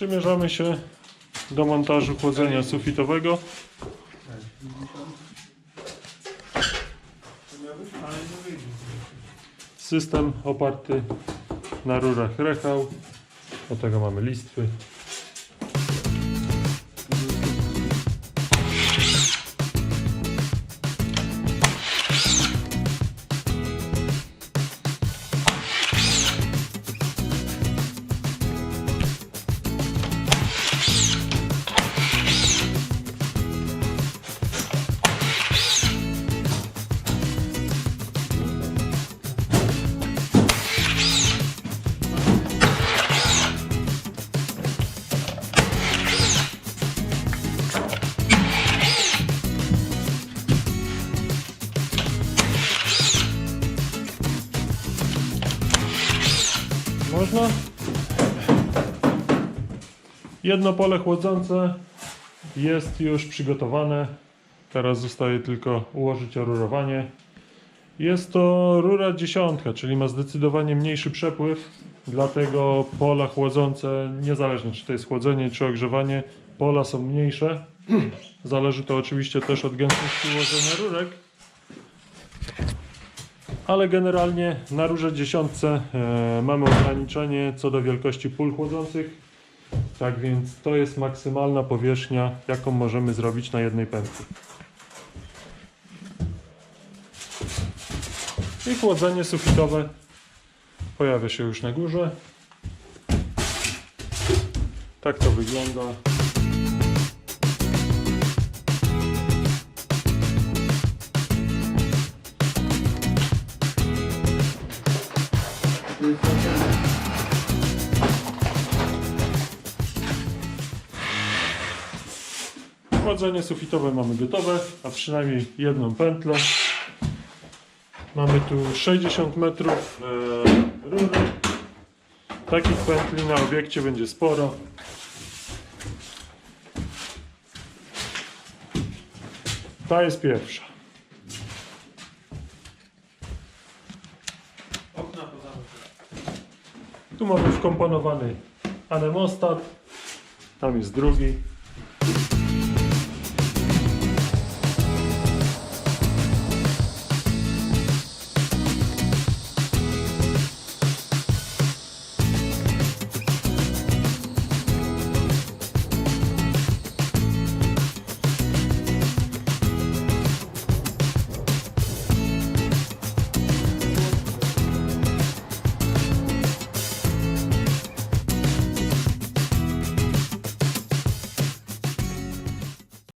Przymierzamy się do montażu chłodzenia sufitowego. System oparty na rurach Rechał. Do tego mamy listwy. Można? Jedno pole chłodzące jest już przygotowane. Teraz zostaje tylko ułożyć orurowanie. Jest to rura dziesiątka, czyli ma zdecydowanie mniejszy przepływ. Dlatego pola chłodzące, niezależnie czy to jest chłodzenie, czy ogrzewanie, pola są mniejsze. Zależy to oczywiście też od gęstości ułożenia rurek. Ale generalnie na rurze dziesiątce e, mamy ograniczenie co do wielkości pól chłodzących. Tak więc to jest maksymalna powierzchnia, jaką możemy zrobić na jednej pętli. I chłodzenie sufitowe pojawia się już na górze. Tak to wygląda. Chłodzenie sufitowe mamy gotowe, a przynajmniej jedną pętlę. Mamy tu 60 metrów e, rury. Takich pętli na obiekcie będzie sporo. Ta jest pierwsza. Tu mamy wkomponowany anemostat. Tam jest drugi.